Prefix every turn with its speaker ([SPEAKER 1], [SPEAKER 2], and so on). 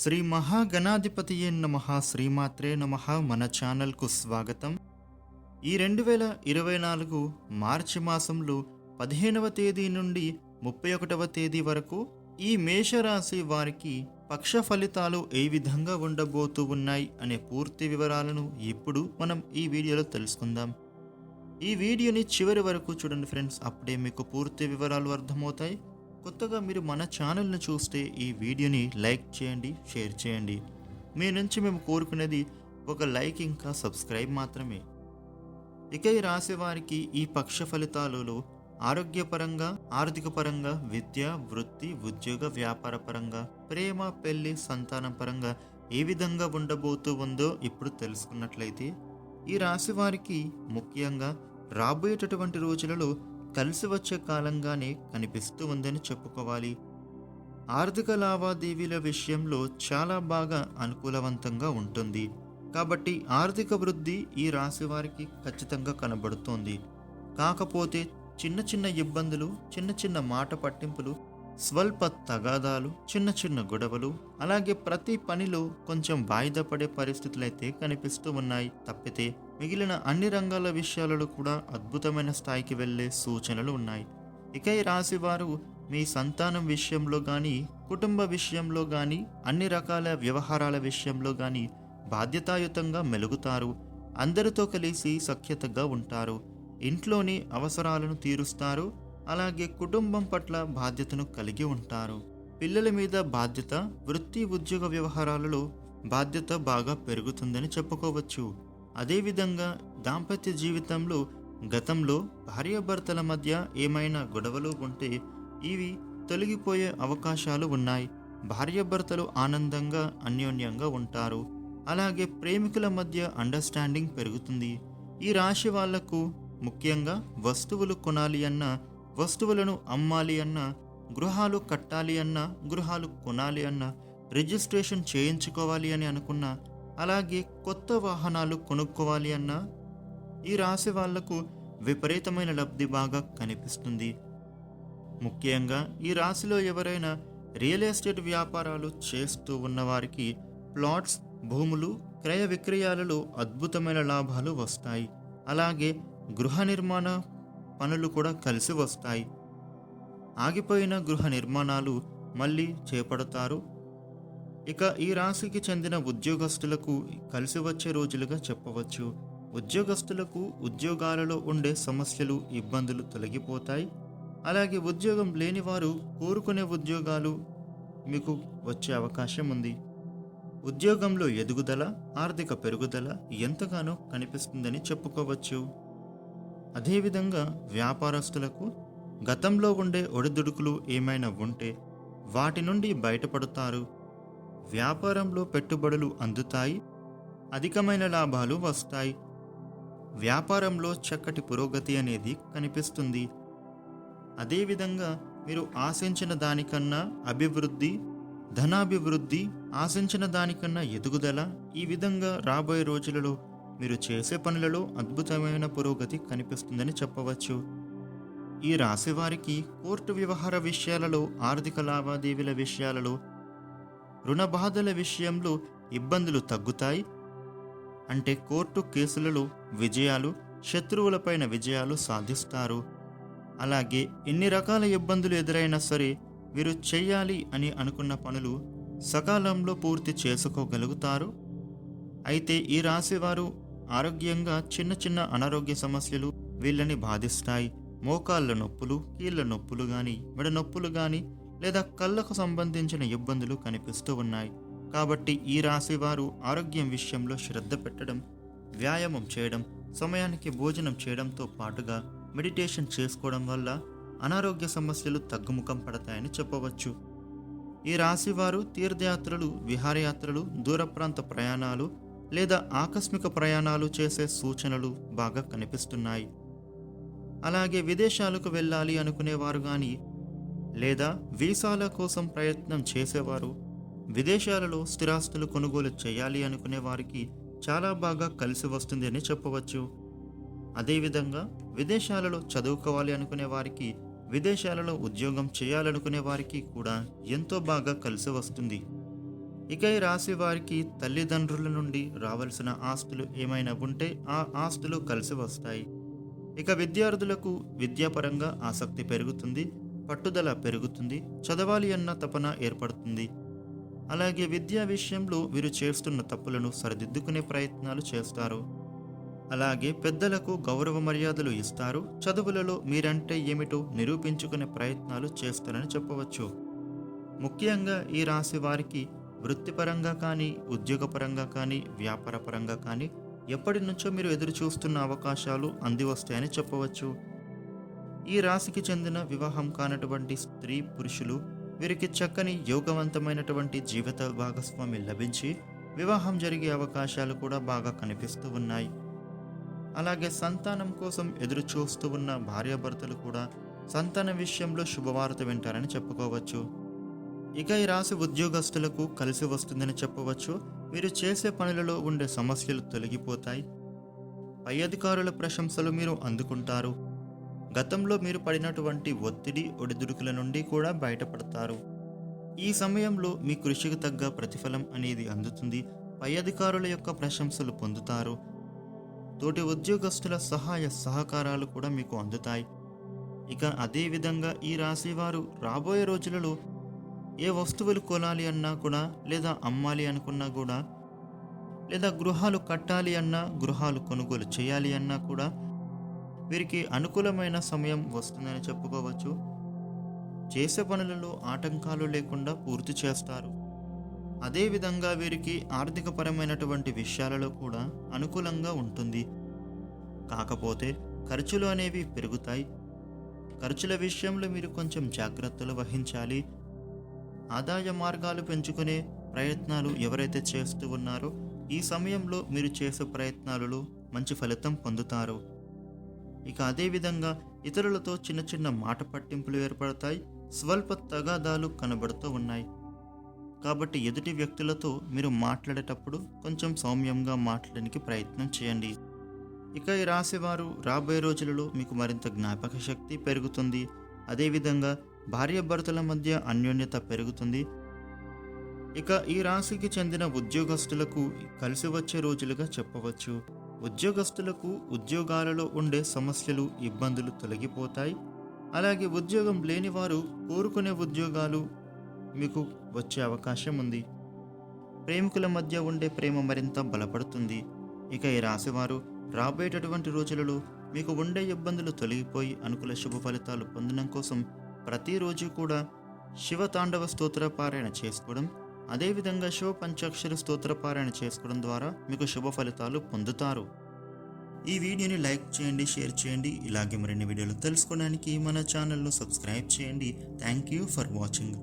[SPEAKER 1] శ్రీ మహాగణాధిపతియే నమ శ్రీమాత్రే నమ మన ఛానల్కు స్వాగతం. ఈ రెండు వేల ఇరవై నాలుగు మార్చి మాసంలో పదిహేనవ తేదీ నుండి ముప్పై ఒకటవ తేదీ వరకు ఈ మేషరాశి వారికి పక్ష ఫలితాలు ఏ విధంగా ఉండబోతూ ఉన్నాయి అనే పూర్తి వివరాలను ఇప్పుడు మనం ఈ వీడియోలో తెలుసుకుందాం. ఈ వీడియోని చివరి వరకు చూడండి ఫ్రెండ్స్ అప్పుడే మీకు పూర్తి వివరాలు అర్థమవుతాయి. కొత్తగా మీరు మన ఛానల్ని చూస్తే ఈ వీడియోని లైక్ చేయండి షేర్ చేయండి. మీ నుంచి మేము కోరుకునేది ఒక లైక్ ఇంకా సబ్స్క్రైబ్ మాత్రమే. ఇక ఈ రాశివారికి ఈ పక్ష ఫలితాలలో ఆరోగ్యపరంగా ఆర్థిక పరంగా విద్య వృత్తి ఉద్యోగ వ్యాపార పరంగా ప్రేమ పెళ్ళి సంతానం పరంగా ఏ విధంగా ఉండబోతూ ఉందో ఇప్పుడు తెలుసుకున్నట్లయితే ఈ రాశి వారికి ముఖ్యంగా రాబోయేటటువంటి రోజులలో కలిసి వచ్చే కాలంగానే కనిపిస్తూ ఉందని చెప్పుకోవాలి. ఆర్థిక లావాదేవీల విషయంలో చాలా బాగా అనుకూలవంతంగా ఉంటుంది. కాబట్టి ఆర్థిక వృద్ధి ఈ రాశి వారికి ఖచ్చితంగా కనబడుతోంది. కాకపోతే చిన్న చిన్న ఇబ్బందులు చిన్న చిన్న మాట పట్టింపులు స్వల్ప తగాదాలు చిన్న చిన్న గొడవలు అలాగే ప్రతి పనిలో కొంచెం వాయిదా పడే పరిస్థితులైతే కనిపిస్తూ ఉన్నాయి తప్పితే మిగిలిన అన్ని రంగాల విషయాలలో కూడా అద్భుతమైన స్థాయికి వెళ్ళే సూచనలు ఉన్నాయి. ఇక ఈ రాశి వారు మీ సంతానం విషయంలో కానీ కుటుంబ విషయంలో కానీ అన్ని రకాల వ్యవహారాల విషయంలో కానీ బాధ్యతాయుతంగా మెలుగుతారు. అందరితో కలిసి సఖ్యతగా ఉంటారు. ఇంట్లోని అవసరాలను తీరుస్తారు. అలాగే కుటుంబం పట్ల బాధ్యతను కలిగి ఉంటారు. పిల్లల మీద బాధ్యత వృత్తి ఉద్యోగ వ్యవహారాలలో బాధ్యత బాగా పెరుగుతుందని చెప్పుకోవచ్చు. అదేవిధంగా దాంపత్య జీవితంలో గతంలో భార్యాభర్తల మధ్య ఏమైనా గొడవలు ఉంటే ఇవి తొలగిపోయే అవకాశాలు ఉన్నాయి. భార్యాభర్తలు ఆనందంగా అన్యోన్యంగా ఉంటారు. అలాగే ప్రేమికుల మధ్య అండర్స్టాండింగ్ పెరుగుతుంది. ఈ రాశి వాళ్ళకు ముఖ్యంగా వస్తువులు కొనాలి అన్న వస్తువులను అమ్మాలి అన్న గృహాలు కట్టాలి అన్న గృహాలు కొనాలి అన్న రిజిస్ట్రేషన్ చేయించుకోవాలి అని అనుకున్న అలాగే కొత్త వాహనాలు కొనుక్కోవాలి అన్న ఈ రాశి వాళ్ళకు విపరీతమైన లబ్ధి బాగా కనిపిస్తుంది. ముఖ్యంగా ఈ రాశిలో ఎవరైనా రియల్ ఎస్టేట్ వ్యాపారాలు చేస్తూ ఉన్నవారికి ప్లాట్స్ భూములు క్రయ విక్రయాలలో అద్భుతమైన లాభాలు వస్తాయి. అలాగే గృహ నిర్మాణ పనులు కూడా కలిసి వస్తాయి. ఆగిపోయిన గృహ నిర్మాణాలు మళ్ళీ చేపడతారు. ఇక ఈ రాశికి చెందిన ఉద్యోగస్తులకు కలిసి వచ్చే రోజులుగా చెప్పవచ్చు. ఉద్యోగస్తులకు ఉద్యోగాలలో ఉండే సమస్యలు ఇబ్బందులు తొలగిపోతాయి. అలాగే ఉద్యోగం లేని వారు కోరుకునే ఉద్యోగాలు మీకు వచ్చే అవకాశం ఉంది. ఉద్యోగంలో ఎదుగుదల ఆర్థిక పెరుగుదల ఎంతగానో కనిపిస్తుందని చెప్పుకోవచ్చు. అదేవిధంగా వ్యాపారస్తులకు గతంలో ఉండే ఒడిదుడుకులు ఏమైనా ఉంటే వాటి నుండి బయటపడతారు. వ్యాపారంలో పెట్టుబడులు అందుతాయి అధికమైన లాభాలు వస్తాయి. వ్యాపారంలో చక్కటి పురోగతి అనేది కనిపిస్తుంది. అదేవిధంగా మీరు ఆశించిన దానికన్నా అభివృద్ధి ధనాభివృద్ధి ఆశించిన దానికన్నా ఎదుగుదల ఈ విధంగా రాబోయే రోజులలో మీరు చేసే పనులలో అద్భుతమైన పురోగతి కనిపిస్తుందని చెప్పవచ్చు. ఈ రాశివారికి కోర్టు వ్యవహార విషయాలలో ఆర్థిక లావాదేవీల విషయాలలో రుణ బాధల విషయంలో ఇబ్బందులు తగ్గుతాయి. అంటే కోర్టు కేసులలో విజయాలు శత్రువులపైన విజయాలు సాధిస్తారు. అలాగే ఎన్ని రకాల ఇబ్బందులు ఎదురైనా సరే వీరు చెయ్యాలి అని అనుకున్న పనులు సకాలంలో పూర్తి చేసుకోగలుగుతారు. అయితే ఈ రాశివారు ఆరోగ్యంగా చిన్న చిన్న అనారోగ్య సమస్యలు వీళ్ళని బాధిస్తాయి. మోకాళ్ళ నొప్పులు కీళ్ళ నొప్పులు కానీ మెడ నొప్పులు కానీ లేదా కళ్ళకు సంబంధించిన ఇబ్బందులు కనిపిస్తూ ఉన్నాయి. కాబట్టి ఈ రాశి వారు ఆరోగ్యం విషయంలో శ్రద్ధ పెట్టడం వ్యాయామం చేయడం సమయానికి భోజనం చేయడంతో పాటుగా మెడిటేషన్ చేసుకోవడం వల్ల అనారోగ్య సమస్యలు తగ్గుముఖం పడతాయని చెప్పవచ్చు. ఈ రాశివారు తీర్థయాత్రలు విహారయాత్రలు దూర ప్రాంత ప్రయాణాలు లేదా ఆకస్మిక ప్రయాణాలు చేసే సూచనలు బాగా కనిపిస్తున్నాయి. అలాగే విదేశాలకు వెళ్ళాలి అనుకునేవారు కానీ లేదా వీసాల కోసం ప్రయత్నం చేసేవారు విదేశాలలో స్థిరాస్తులు కొనుగోలు చేయాలి అనుకునే వారికి చాలా బాగా కలిసి వస్తుంది అని చెప్పవచ్చు. అదేవిధంగా విదేశాలలో చదువుకోవాలి అనుకునే వారికి విదేశాలలో ఉద్యోగం చేయాలనుకునే వారికి కూడా ఎంతో బాగా కలిసి వస్తుంది. ఇక ఈ రాశి వారికి తల్లిదండ్రుల నుండి రావాల్సిన ఆస్తులు ఏమైనా ఉంటే ఆ ఆస్తులు కలిసి వస్తాయి. ఇక విద్యార్థులకు విద్యాపరంగా ఆసక్తి పెరుగుతుంది. పట్టుదల పెరుగుతుంది చదవాలి అన్న తపన ఏర్పడుతుంది. అలాగే విద్యా విషయంలో వీరు చేస్తున్న తప్పులను సరిదిద్దుకునే ప్రయత్నాలు చేస్తారు. అలాగే పెద్దలకు గౌరవ మర్యాదలు ఇస్తారు చదువులలో మీరంటే ఏమిటో నిరూపించుకునే ప్రయత్నాలు చేస్తారని చెప్పవచ్చు. ముఖ్యంగా ఈ రాశి వారికి వృత్తిపరంగా కానీ ఉద్యోగపరంగా కానీ వ్యాపారపరంగా కానీ ఎప్పటి నుంచో మీరు ఎదురు చూస్తున్న అవకాశాలు అంది వస్తాయని చెప్పవచ్చు. ఈ రాశికి చెందిన వివాహం కానటువంటి స్త్రీ పురుషులు వీరికి చక్కని యోగవంతమైనటువంటి జీవిత భాగస్వామి లభించి వివాహం జరిగే అవకాశాలు కూడా బాగా కనిపిస్తూ ఉన్నాయి. అలాగే సంతానం కోసం ఎదురు చూస్తూ ఉన్న భార్యాభర్తలు కూడా సంతాన విషయంలో శుభవార్త వింటారని చెప్పుకోవచ్చు. ఇక ఈ రాశి ఉద్యోగస్తులకు కలిసి వస్తుందని చెప్పవచ్చు. మీరు చేసే పనులలో ఉండే సమస్యలు తొలగిపోతాయి. పై అధికారుల ప్రశంసలు మీరు అందుకుంటారు. గతంలో మీరు పడినటువంటి ఒత్తిడి ఒడిదుడుకుల నుండి కూడా బయటపడతారు. ఈ సమయంలో మీ కృషికి తగ్గ ప్రతిఫలం అనేది అందుతుంది. పై అధికారుల యొక్క ప్రశంసలు పొందుతారు. తోటి ఉద్యోగస్తుల సహాయ సహకారాలు కూడా మీకు అందుతాయి. ఇక అదేవిధంగా ఈ రాశి వారు రాబోయే రోజులలో ఏ వస్తువులు కొనాలి అన్నా కూడా లేదా అమ్మాలి అనుకున్నా కూడా లేదా గృహాలు కట్టాలి అన్నా గృహాలు కొనుగోలు చేయాలి అన్నా కూడా వీరికి అనుకూలమైన సమయం వస్తుందని చెప్పుకోవచ్చు. చేసే పనులలో ఆటంకాలు లేకుండా పూర్తి చేస్తారు. అదేవిధంగా వీరికి ఆర్థికపరమైనటువంటి విషయాలలో కూడా అనుకూలంగా ఉంటుంది. కాకపోతే ఖర్చులు అనేవి పెరుగుతాయి. ఖర్చుల విషయంలో మీరు కొంచెం జాగ్రత్తలు వహించాలి. ఆదాయ మార్గాలు పెంచుకునే ప్రయత్నాలు ఎవరైతే చేస్తూ ఉన్నారో ఈ సమయంలో మీరు చేసే ప్రయత్నాలలో మంచి ఫలితం పొందుతారు. ఇక అదేవిధంగా ఇతరులతో చిన్న చిన్న మాట పట్టింపులు ఏర్పడతాయి స్వల్ప తగాదాలు కనబడుతూ ఉన్నాయి. కాబట్టి ఎదుటి వ్యక్తులతో మీరు మాట్లాడేటప్పుడు కొంచెం సౌమ్యంగా మాట్లాడడానికి ప్రయత్నం చేయండి. ఇక ఈ రాశివారు రాబోయే రోజులలో మీకు మరింత జ్ఞాపక శక్తి పెరుగుతుంది. అదేవిధంగా భార్యాభర్తల మధ్య అన్యోన్యత పెరుగుతుంది. ఇక ఈ రాశికి చెందిన ఉద్యోగస్తులకు కలిసి వచ్చే రోజులుగా చెప్పవచ్చు. ఉద్యోగస్తులకు ఉద్యోగాలలో ఉండే సమస్యలు ఇబ్బందులు తొలగిపోతాయి. అలాగే ఉద్యోగం లేని వారు కోరుకునే ఉద్యోగాలు మీకు వచ్చే అవకాశం ఉంది. ప్రేమికుల మధ్య ఉండే ప్రేమ మరింత బలపడుతుంది. ఇక ఈ రాశివారు రాబోయేటటువంటి రోజులలో మీకు ఉండే ఇబ్బందులు తొలగిపోయి అనుకూల శుభ ఫలితాలు పొందడం కోసం ప్రతిరోజు కూడా శివ తాండవ స్తోత్ర పారాయణ చేసుకోవడం అదేవిధంగా శివ పంచాక్షరి స్తోత్రపారాయణ చేసుకోవడం ద్వారా మీకు శుభ ఫలితాలు పొందుతారు. ఈ వీడియోని లైక్ చేయండి షేర్ చేయండి. ఇలాగే మరిన్ని వీడియోలు తెలుసుకోవడానికి మన ఛానల్ను సబ్స్క్రైబ్ చేయండి. Thank you for watching.